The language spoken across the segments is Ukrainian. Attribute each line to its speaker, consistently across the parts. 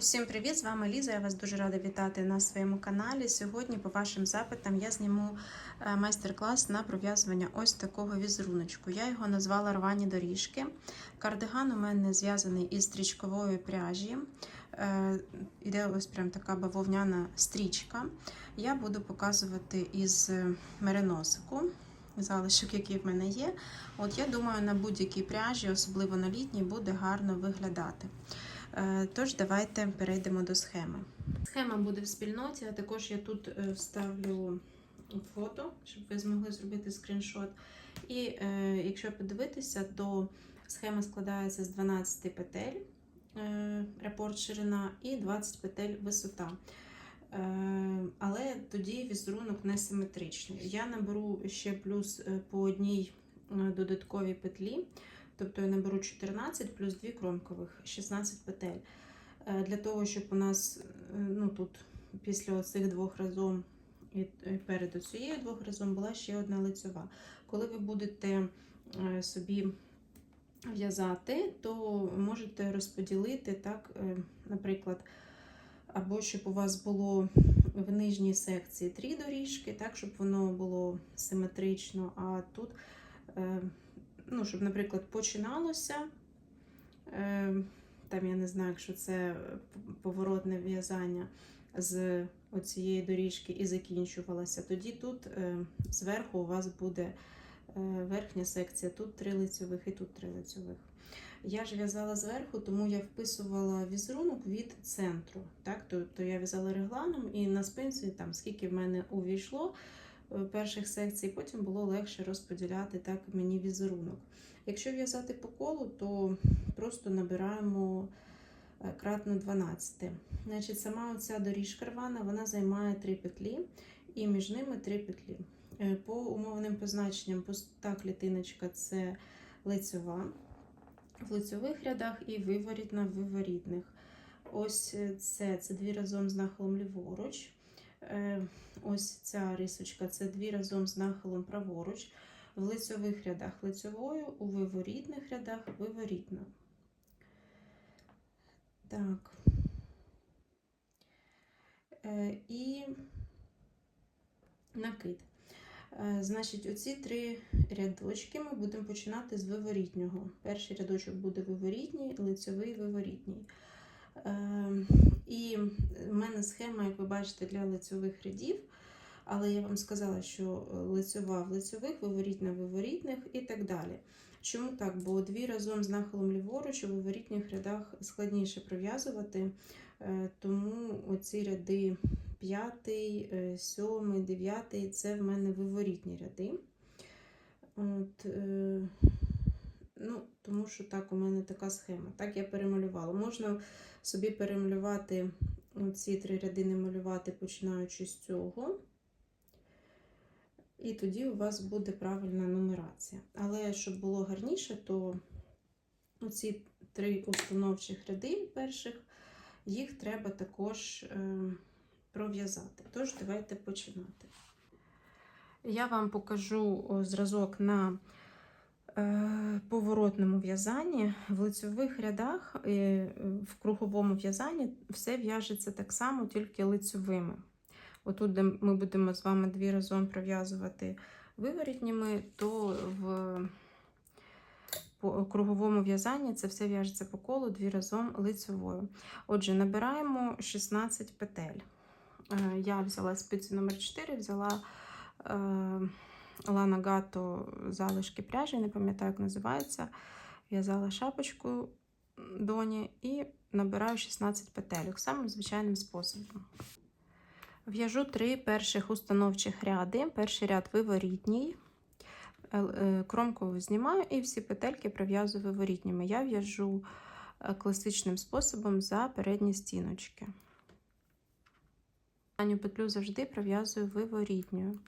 Speaker 1: Усім привіт! З вами Ліза. Я вас дуже рада вітати на своєму каналі. Сьогодні, по вашим запитам, я зніму е, майстер-клас на пров'язування ось такого візеруночку. Я його назвала рвані доріжки. Кардиган у мене зв'язаний із стрічкової пряжі. Е, Іде ось прям така бавовняна стрічка. Я буду показувати із мериносику. Залишок, який в мене є. От я думаю, на будь-якій пряжі, особливо на літній, буде гарно виглядати. Е, Тож, давайте перейдемо до схеми. Схема буде в спільноті, а також я тут е, вставлю фото, щоб ви змогли зробити скріншот. І е, якщо подивитися, то схема складається з 12 петель, рапорт ширина і 20 петель висота. Але тоді візерунок не симетричний. Я наберу ще плюс по одній додатковій петлі. Тобто я наберу 14 плюс 2 кромкових, 16 петель. Е, Для того, щоб у нас е, ну, тут після цих двох разом і перед цією двох разом була ще одна лицьова. Коли ви будете е, собі в'язати, то можете розподілити так, наприклад, або щоб у вас було в нижній секції три доріжки, так, щоб воно було симетрично, а тут. Ну, щоб, наприклад, починалося, е, там я не знаю, якщо це поворотне в'язання з оцієї доріжки і закінчувалося, тоді тут е, зверху у вас буде е, верхня секція, тут три лицьових і тут три лицьових. Я ж в'язала зверху, тому я вписувала візерунок від центру. Так? Тобто я в'язала регланом і на спинці, там, скільки в мене увійшло, перших секцій, потім було легше розподіляти так мені візерунок. Якщо в'язати по колу, то просто набираємо е, кратно 12. Значить, Сама оця доріжка рвана вона займає 3 петлі, і між ними 3 петлі. Е, По умовним позначенням пуста клітиночка це лицьова в лицьових рядах і виворітна в виворітних. Ось це, це дві разом з нахилом ліворуч. Е, Ось ця рисочка це дві разом з нахилом праворуч. В лицьових рядах лицьовою, у виворітних рядах виворітною. Так. Е, І накид. Е, Значить, оці три рядочки ми будемо починати з виворітнього. Перший рядочок буде виворітній, лицьовий виворітній. Е, І в мене схема, як ви бачите, для лицьових рядів. Але я вам сказала, що лицьова в лицьових, виворітна в виворітних і так далі. Чому так? Бо дві разом з нахилом ліворуч у виворітних рядах складніше пров'язувати, е, тому оці ряди 5, 7, 9 це в мене виворітні ряди. От, е, ну, Тому що так у мене така схема. Так я перемалювала. Можна собі перемалювати ці три ряди, не малювати, починаючи з цього. І тоді у вас буде правильна нумерація. Але щоб було гарніше, то оці три установчих ряди перших, їх треба також е, пров'язати. Тож, давайте починати. Я вам покажу зразок на поворотному в'язанні. В лицьових рядах, е, в круговому в'язанні все в'яжеться так само, тільки лицьовими. Отут, де ми будемо з вами дві разом пров'язувати виворітніми, то в круговому в'язанні це все в'яжеться по колу дві разом лицьовою. Отже, набираємо 16 петель. Е, Я взяла спиці номер 4 взяла Lana Gato залишки пряжі, не пам'ятаю, як називається. В'язала шапочку доні і набираю 16 петель самим звичайним способом. В'яжу три перших установчих ряди. Перший ряд виворітній, е, кромку знімаю і всі петельки пров'язую виворітніми. Я в'яжу е, класичним способом за передні стіночки. Останню петлю завжди пров'язую виворітньою.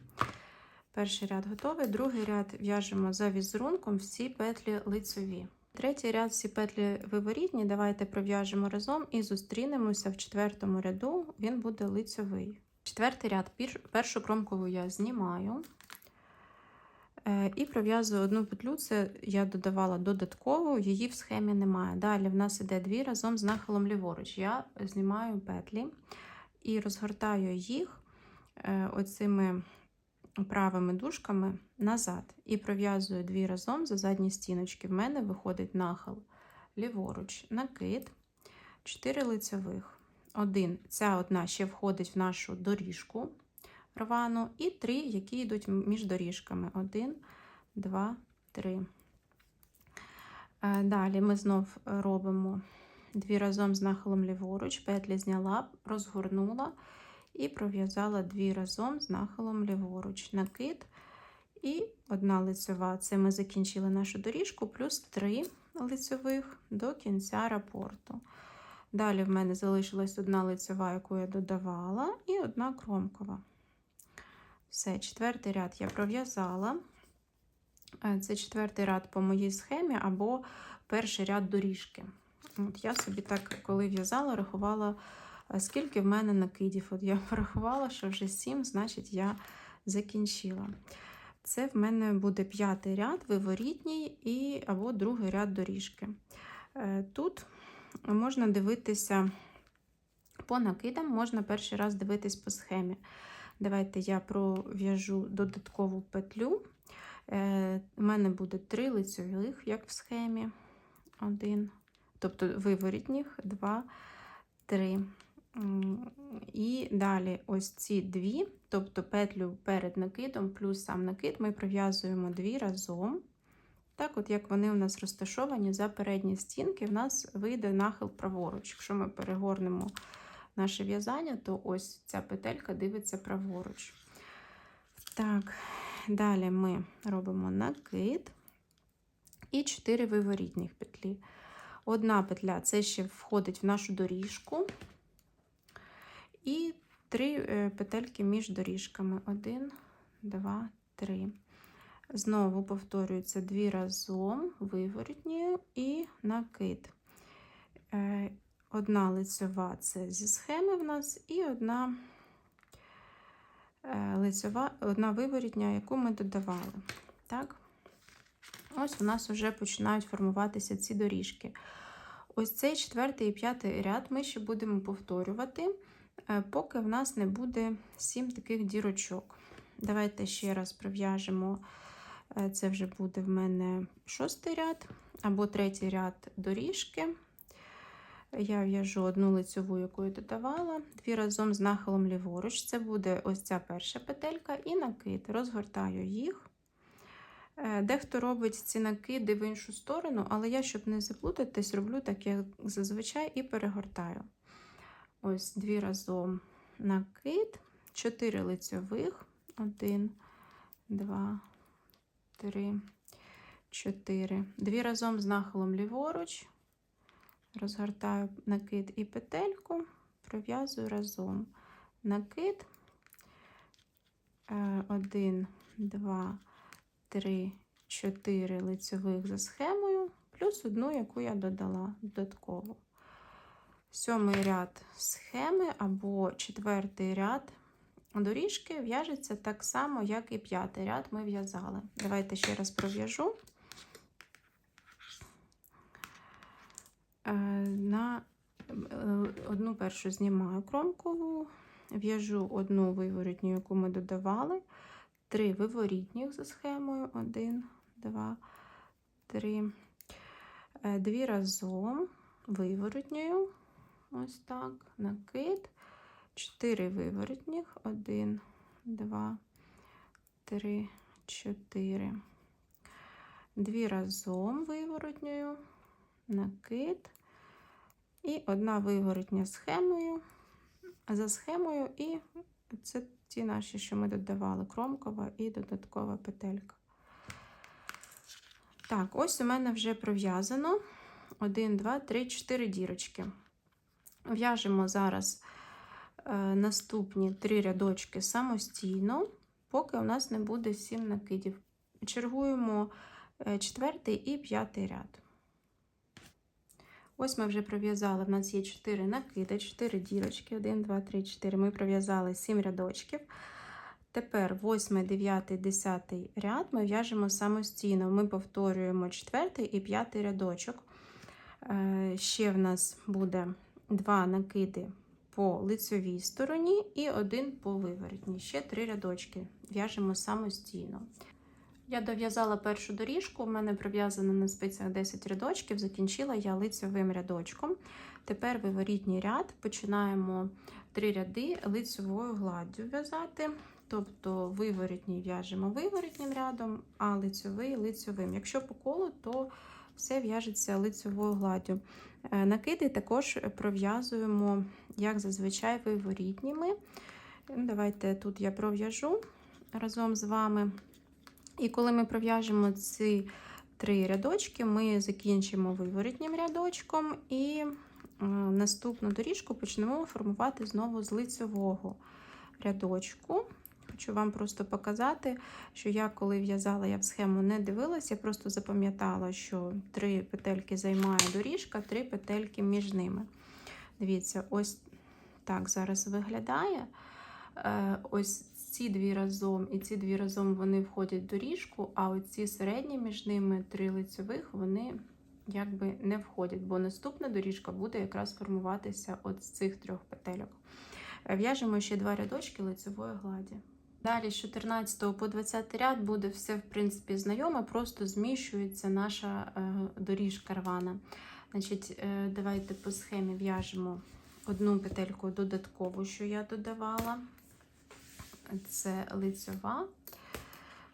Speaker 1: Перший ряд готовий, другий ряд в'яжемо за візерунком всі петлі лицеві. Третій ряд всі петлі виворітні. Давайте пров'яжемо разом і зустрінемося в четвертому ряду, він буде лицьовий. Четвертий ряд, першу кромкову я знімаю. Е, І пров'язую одну петлю, це я додавала додатково, її в схемі немає. Далі в нас іде дві разом з нахилом ліворуч. Я знімаю петлі і розгортаю їх е, оцими правими дужками назад. І пров'язую дві разом за задні стіночки. В мене виходить нахил ліворуч, накид, 4 лицьових. Один, ця одна ще входить в нашу доріжку рвану, і три, які йдуть між доріжками. Один, два, три. Е, Далі ми знов робимо дві разом з нахилом ліворуч, петлі зняла, розгорнула і пров'язала дві разом з нахилом ліворуч. Накид і одна лицева. Це ми закінчили нашу доріжку, плюс три лицевих до кінця рапорту. Далі в мене залишилась одна лицева, яку я додавала, і одна кромкова. Все, четвертий ряд я пров'язала. Е, Це четвертий ряд по моїй схемі або перший ряд доріжки. От Я собі так, коли в'язала, рахувала, скільки в мене накидів. От я порахувала, що вже 7, значить, я закінчила. Це в мене буде п'ятий ряд, виворітній і або другий ряд доріжки. Е, Тут можна дивитися по накидам, можна перший раз дивитись по схемі. Давайте я пров'яжу додаткову петлю. Е, У мене буде три лицьових, як в схемі. Один, тобто виворітніх, два, три. І далі ось ці дві, тобто петлю перед накидом, плюс сам накид, ми пров'язуємо дві разом. Так, от як вони у нас розташовані за передні стінки, в нас вийде нахил праворуч. Якщо ми перегорнемо наше в'язання, то ось ця петелька дивиться праворуч. Так, далі ми робимо накид і 4 виворітніх петлі. Одна петля це ще входить в нашу доріжку. І три е, петельки між доріжками. Один, два, три. Знову повторюється дві разом, виворітні і накид. Е, Одна лицьова це зі схеми в нас, і одна е, лицьова, одна виворітня, яку ми додавали. Так? Ось у нас вже починають формуватися ці доріжки. Ось цей четвертий і п'ятий ряд ми ще будемо повторювати, поки в нас не буде сім таких дірочок. Давайте ще раз пров'яжемо. Е, Це вже буде в мене шостий ряд або третій ряд доріжки. Я в'яжу одну лицьову, яку я додавала, дві разом з нахилом ліворуч. Це буде ось ця перша петелька і накид. Розгортаю їх. Е, Дехто робить ці накиди в іншу сторону, але я, щоб не заплутатись, роблю так, як зазвичай, і перегортаю. Ось дві разом накид, чотири лицьових, один, два, три, чотири. Дві разом з нахилом ліворуч. Розгортаю накид і петельку, пров'язую разом. Накид, е, один, два, три, чотири лицьових за схемою, плюс одну, яку я додала додатково. Сьомий ряд схеми або четвертий ряд доріжки в'яжеться так само, як і п'ятий ряд ми в'язали. Давайте ще раз пров'яжу. Е, На е, одну першу знімаю кромкову, в'яжу одну виворітню, яку ми додавали, три виворітніх за схемою. Один, два, три. Е, Дві разом виворотньою. Ось так, накид. Чотири виворотніх. Один, два, три, чотири. Дві разом виворотньою накид і одна виворотня схемою, за схемою, і це ті наші, що ми додавали, кромкова і додаткова петелька. Так, ось у мене вже пров'язано 1, 2, 3, 4 дірочки. В'яжемо зараз е, наступні три рядочки самостійно, поки у нас не буде 7 накидів. Чергуємо е, четвертий і п'ятий ряд. Ось ми вже пров'язали, в нас є 4 накиди, 4 дірочки, 1, 2, 3, 4. Ми пров'язали 7 рядочків. Тепер 8, 9, 10 ряд ми в'яжемо самостійно. Ми повторюємо 4 і 5 рядочок. Е, Ще в нас буде два накиди по лицьовій стороні і один по виворотній. Ще три рядочки в'яжемо самостійно. Я дов'язала першу доріжку, у мене прив'язано на спицях 10 рядочків, закінчила я лицьовим рядочком. Тепер виворітній ряд, починаємо три ряди лицьовою гладдю в'язати. Тобто виворітній в'яжемо виворітнім рядом, а лицьовий лицьовим. Якщо по колу, то все в'яжеться лицьовою гладдю. Е, Накиди також пров'язуємо, як зазвичай, виворітніми. Ну, Давайте тут я пров'яжу разом з вами. І коли ми пров'яжемо ці три рядочки, ми закінчимо виворітнім рядочком і е, наступну доріжку почнемо формувати знову з лицьового рядочку. Хочу вам просто показати, що я, коли в'язала, я в схему не дивилася, я просто запам'ятала, що три петельки займає доріжка, три петельки між ними. Дивіться, ось так зараз виглядає. Е, Ось ці дві разом і ці дві разом вони входять в доріжку, а оці середні між ними три лицьових вони якби не входять, бо наступна доріжка буде якраз формуватися от з цих трьох петельок. В'яжемо ще два рядочки лицевої гладі. Далі з 14 по 20 ряд буде все, в принципі, знайоме, просто зміщується наша е, доріжка рвана. Значить, е, давайте по схемі в'яжемо одну петельку додаткову, що я додавала. Це лицьова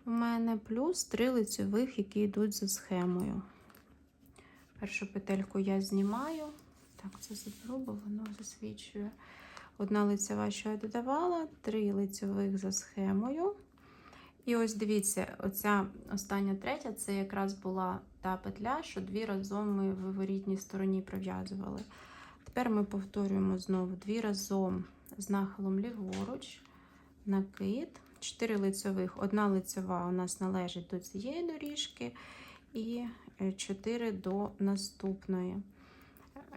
Speaker 1: у мене, плюс три лицьових, які йдуть за схемою. Першу петельку я знімаю. Так, це заберу, воно засвічує. Одна лицева, що я додавала, три лицьових за схемою. І ось дивіться, оця остання третя це якраз була та петля, що дві разом ми в виворітній стороні пров'язували. Тепер ми повторюємо знову дві разом з нахилом ліворуч, накид, 4 лицьових. Одна лицьова у нас належить до цієї доріжки, і 4 до наступної.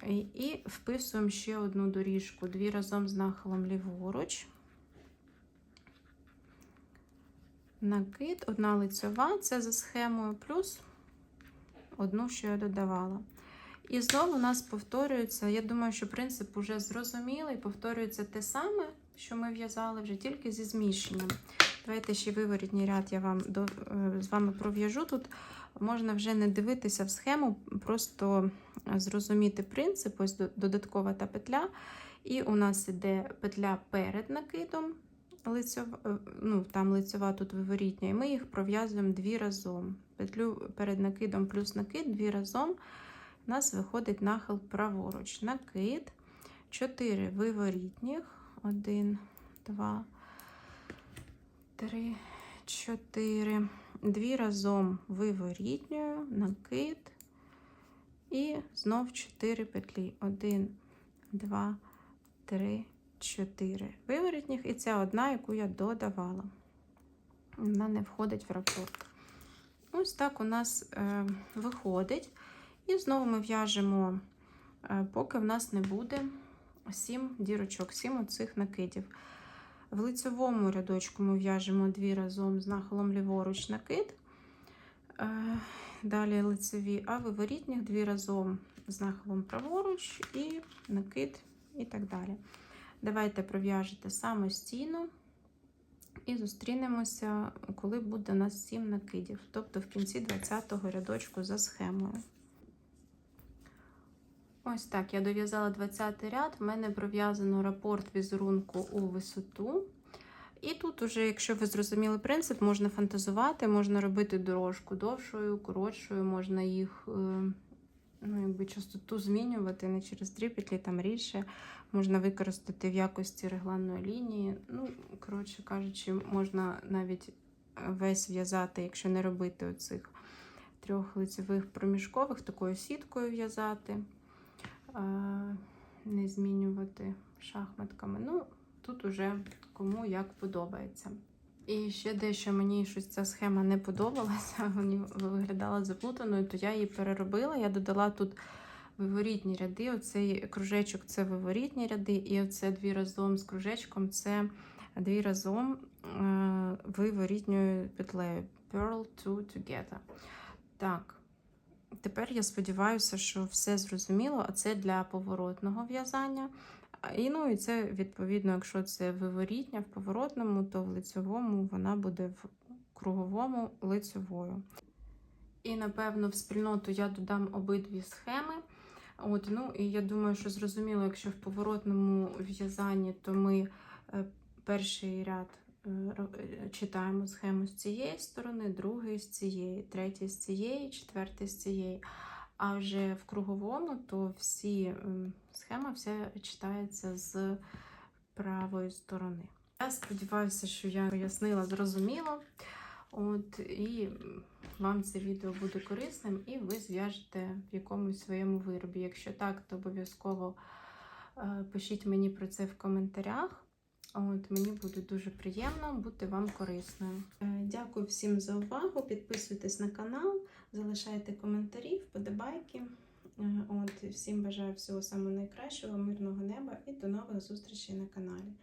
Speaker 1: І- вписуємо ще одну доріжку, дві разом з нахилом ліворуч. Накид, одна лицьова, це за схемою, плюс одну, що я додавала. І знову у нас повторюється, я думаю, що принцип уже зрозумілий, повторюється те саме, що ми в'язали вже тільки зі зміщенням. Давайте ще виворітній ряд я вам до, е, з вами пров'яжу. Тут можна вже не дивитися в схему, просто зрозуміти принцип, ось додаткова та петля. І у нас іде петля перед накидом, лицьов, е, ну, там лицьова, тут виворітня, і ми їх пров'язуємо дві разом. Петлю перед накидом плюс накид дві разом. У нас виходить нахил праворуч. Накид, 4 виворітніх, 1, 2, 3, 4. Дві разом виворітньою, накид. І знов 4 петлі. 1, 2, 3, 4 виворітніх. І це одна, яку я додавала. Вона не входить в рапорт. Ось так у нас е, виходить. І знову ми в'яжемо, е, поки в нас не буде 7 дірочок, 7 оцих накидів. В лицевому рядочку ми в'яжемо дві разом з нахилом ліворуч накид. Е, Далі лицеві, а виворітніх дві разом з нахилом праворуч і накид, і так далі. Давайте пров'яжете самостійно і зустрінемося, коли буде у нас 7 накидів, тобто в кінці 20-го рядочку за схемою. Ось так, я дов'язала 20 ряд, в мене пров'язано рапорт візерунку у висоту. І тут, уже, якщо ви зрозуміли принцип, можна фантазувати, можна робити дорожку довшою, коротшою, можна їх е, ну, якби частоту змінювати не через три петлі, там рідше. Можна використати в якості регланної лінії. Ну, коротше кажучи, можна навіть весь в'язати, якщо не робити оцих трьох лицевих проміжкових, такою сіткою в'язати, е, не змінювати шахматками. Ну, тут уже кому як подобається. І ще дещо мені щось ця схема не подобалася, мені виглядала заплутаною, то я її переробила. Я додала тут виворітні ряди. Оцей кружечок це виворітні ряди, і оце дві разом з кружечком це дві разом виворітньою петлею. Purl two together. Так. Тепер я сподіваюся, що все зрозуміло, а це для поворотного в'язання. І ну і це відповідно, якщо це виворітня в поворотному, то в лицьовому вона буде в круговому лицьовою. І напевно в спільноту я додам обидві схеми. От, ну і я думаю, що зрозуміло, якщо в поворотному в'язанні, то ми е, перший ряд читаємо схему з цієї сторони, другий з цієї, третій з цієї, четвертий з цієї. А вже в круговому, то всі ем, схема вся читається з правої сторони. Я сподіваюся, що я пояснила зрозуміло. От, і вам це відео буде корисним, і ви зв'яжете в якомусь своєму виробі. Якщо так, то обов'язково е, пишіть мені про це в коментарях. От, мені буде дуже приємно бути вам корисною. Е, Дякую всім за увагу. Підписуйтесь на канал, залишайте коментарі, вподобайки. Е, От, всім бажаю всього самого найкращого, мирного неба і до нових зустрічей на каналі.